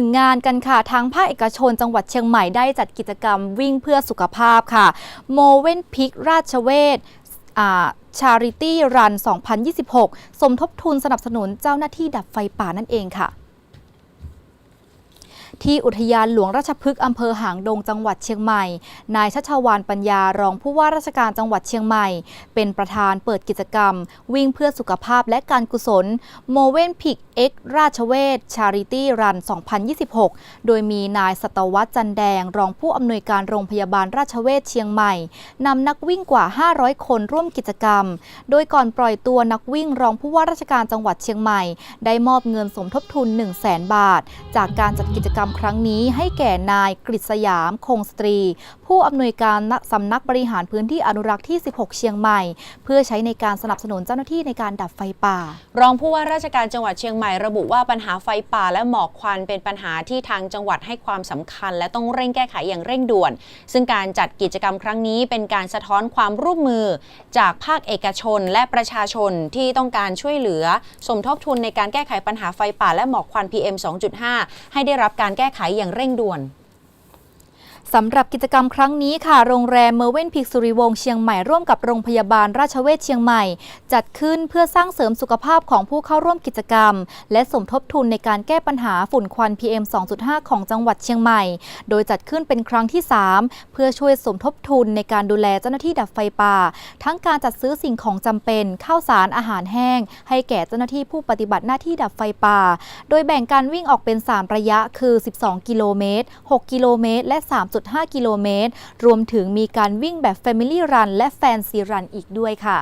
ถึงงานกันค่ะทางภาคเอกชนจังหวัดเชียงใหม่ได้จัดกิจกรรมวิ่งเพื่อสุขภาพค่ะโมเว่นพิกราชเวชชาริตี้รัน 2026 สมทบทุนสนับสนุนเจ้าหน้าที่ดับไฟป่านั่นเองค่ะ ที่อุทยานหลวงราชพฤกษ์อำเภอหางดงจังหวัดเชียงใหม่ นายชัชวานปัญญารองผู้ว่าราชการจังหวัดเชียงใหม่ เป็นประธานเปิดกิจกรรม วิ่งเพื่อสุขภาพและการกุศลโมเว่นพิกเอ็กราชเวชชาริตี้รัน 2026 โดยมีนายสตวัตจันแดง รองผู้อำนวยการโรงพยาบาลราชเวชเชียงใหม่นำนักวิ่งกว่า 500 คนร่วมกิจกรรม โดยก่อนปล่อยตัวนักวิ่งรองผู้ว่าราชการจังหวัดเชียงใหม่ ได้มอบเงินสมทบทุน 1 0 0 0 0แบาท จากการจัดกิจกรรมครั้งนี้ให้แก่นายกฤษยามคงสตรี ผู้อำนวยการสำนักบริหารพื้นที่อนุรักษ์ที่ 16 เชียงใหม่ เพื่อใช้ในการสนับสนุนเจ้าหน้าที่ในการดับไฟป่า รองผู้ว่าราชการจังหวัดเชียงใหม่ระบุว่าปัญหาไฟป่าและหมอกควันเป็นปัญหาที่ทางจังหวัดให้ความสำคัญ และต้องเร่งแก้ไขอย่างเร่งด่วน ซึ่งการจัดกิจกรรมครั้งนี้เป็นการสะท้อนความร่วมมือ จากภาคเอกชนและประชาชนที่ต้องการช่วยเหลือ สมทบทุนในการแก้ไขปัญหาไฟป่าและหมอกควัน PM 2.5 ให้ได้รับการแก้ไขอย่างเร่งด่วน สำหรับกิจกรรมครั้งนี้ค่ะ โรงแรมเมอร์เวนพิกสุริวงศ์เชียงใหม่ร่วมกับโรงพยาบาลราชเวชเชียงใหม่ จัดขึ้นเพื่อสร้างเสริมสุขภาพของผู้เข้าร่วมกิจกรรม และสมทบทุนในการแก้ปัญหาฝุ่นควัน PM 2.5 ของจังหวัดเชียงใหม่ โดยจัดขึ้นเป็นครั้งที่ 3 เพื่อช่วยสมทบทุนในการดูแลเจ้าหน้าที่ดับไฟป่า ทั้งการจัดซื้อสิ่งของจำเป็นข้าวสารอาหารแห้ง ให้แก่เจ้าหน้าที่ผู้ปฏิบัติหน้าที่ดับไฟป่า โดยแบ่งการวิ่งออกเป็น 3 ระยะคือ 12 กิโลเมตร 6 กิโลเมตร และ3.5 กิโลเมตร รวมถึงมีการวิ่งแบบ Family Run และแฟนซีรันอีกด้วยค่ะ